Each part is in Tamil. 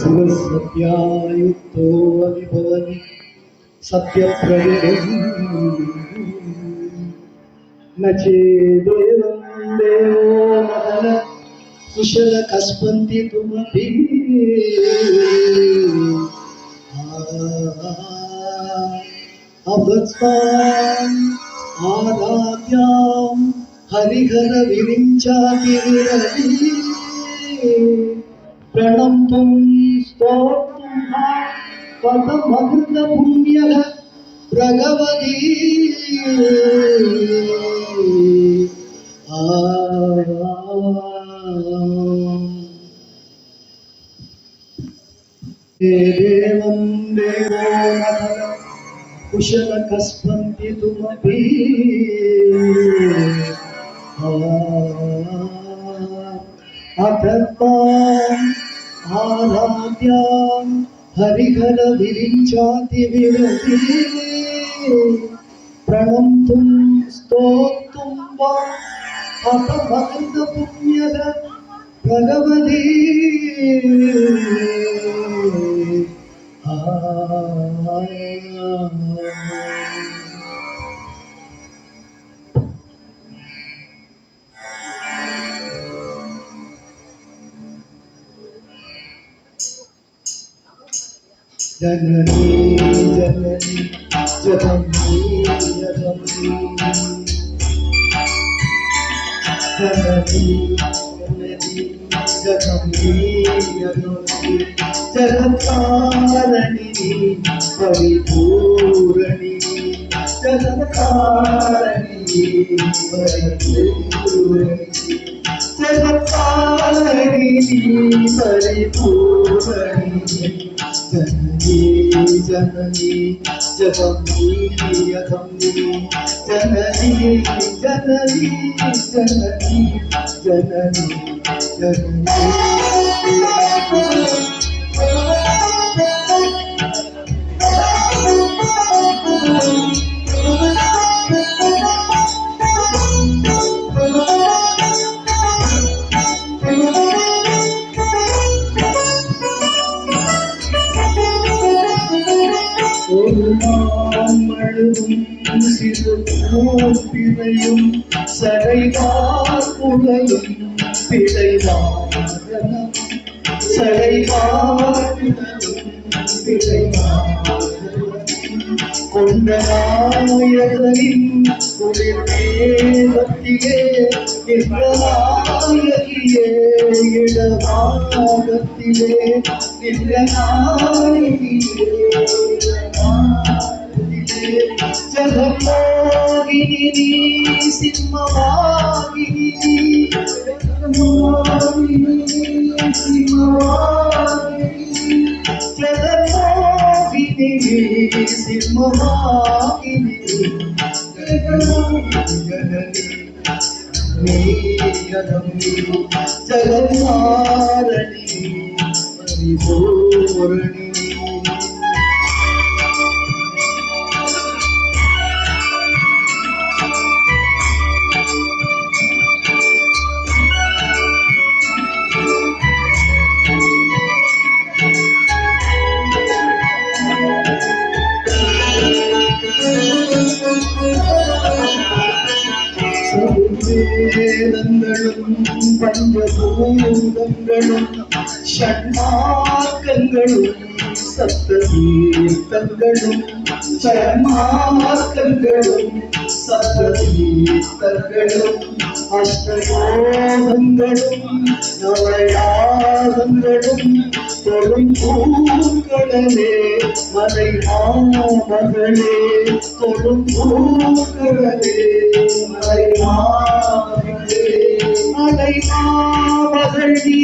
शिवसत्यायुक्तो विभवति सत्यप्रविदम् न चेदेवं देवो महन कुशलकस्पन्ति तुमपि अभक्ताम् आराध्यां हरिहरविरिञ्चातिविरति प्रणम्तुं स्तोत्रं पदमहृतपुण्यः भगवती देवं देवो नः कुशलकस्पन्ति तुमपि अथर्वाम् ఆరాధ్య హరిహర విరించాతి విరతి. ప్రణంతుం స్తోత్తుం వా అపమంద పుణ్యద భగవదీ ఆ Janani, Janani, Janani, Janani, Janani, Janani, Janani, Janani, Janani, Janani, Janani, Janani, Janani, Janani, Janani, Janani, Janani, Janani, Janani, परिपूरणि जननी जननी जगन्नी यगन्नी जननी जननी जननी जननी புகழும் சடைவார் புகழும் பிழைவார் சடைவார் பிழைவார் கொண்ட நாயகரின் உடல் தேவத்திலே நின்றனாயகியே இடவாகத்திலே நின்றனாயகியே ಜಗಮೋಗಿನಿ ಸಿಂಹವಾಗಿನಿ ಜಗಮೋಗಿನಿ ಸಿಂಹವಾಗಿನಿ ಜಗಮೋಗಿನಿ ಸಿಂಹವಾಗಿನಿ ಜಗಮೋಗಿನಿ ಜಗನ್ಮಾರಣಿ ಪರಿಪೂರ್ಣಿ in the சிம்மமாகினி ஜகமோகினி நீயதம்பி ஜகன்மாரணி பரிபூரணி வேதங்களும் பஞ்சபூதங்களும் ஷண்மார்க்கங்களும் சப்ததீர்த்தங்களும் ஷண்மார்க்கங்களும் சப்ததீர்த்தங்களும் அஷ்டயோகங்களும் நவயாகங்களும் தொழும் பூக்களே மலை மாமகளே தொழும் பூக்களே மலை மாமகளே மலை மாமகள் நீ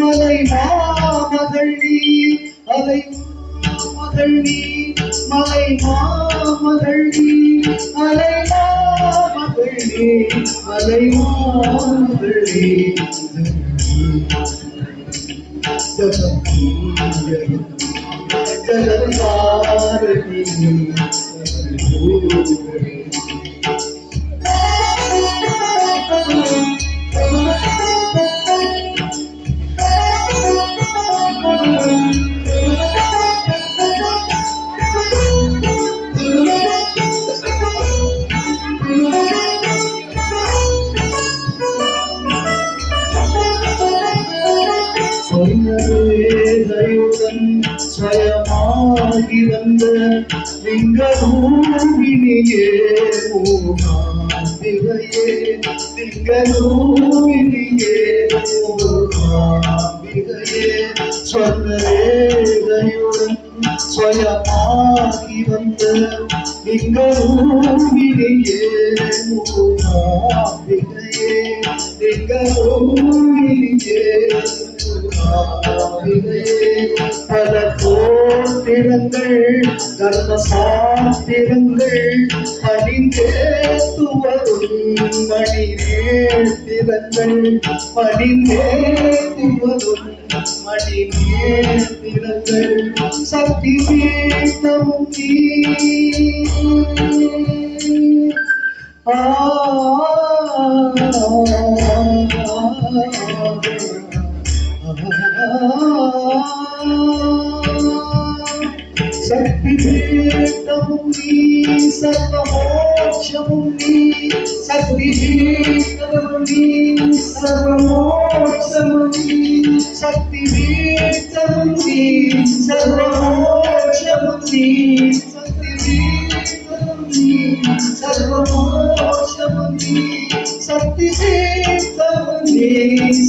மலை மாமகள் நீ அலை மகள் நீ மலை மாமகள் நீ அலை மாமகள் நீ அலை மாமகள் நீ Thank ஸ்வயமாகி வந்த திங்களூவினியே மூகாம்பிகையே திங்களூவினியே மூகாம்பிகையே சொன்னவேதையுடன் ஸ்வயமாகி வந்த திங்களூவினியே மூகாம்பிகையே திங்களூவினியே பல போத்திரங்கள் கர்ம சாத்திரங்கள் பணிந்தேத்துவரும் மணி நேத்திரங்கள் பணிந்தேத்துவதும் மணி நேத்திரங்கள் சக்தி தீர்த்தமும் நீ ஆ. Sakti bhir tamuni, sarva moksha muni. Sakti bhir tamuni, sarva moksha muni. Sakti bhir tamuni, sarva moksha muni. Sakti bhir tamuni, sarva moksha muni.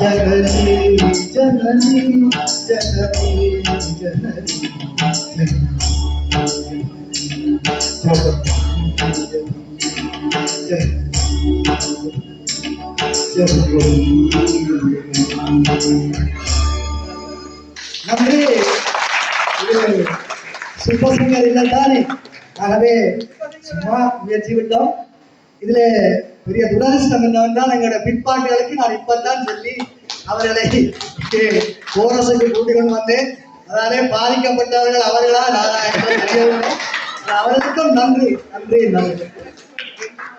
Janani Janani Janani Janani நன்றி இது சூப்பர் சிங்கர் இல்லை தானே. ஆகவே சும்மா முயற்சி விட்டோம். இதுல பெரிய துரதிருஷ்டம் என்னவென்றால் எங்களோட பிற்பாட்டுகளுக்கு நான் இப்பதான் சொல்லி அவர்களை கோரசுக்கு கூட்டிக் கொண்டு வந்தேன். அதனாலே பாதிக்கப்பட்டவர்கள் அவர்களா நானா அவர்களுக்கும் நன்றி நன்றி நன்றி.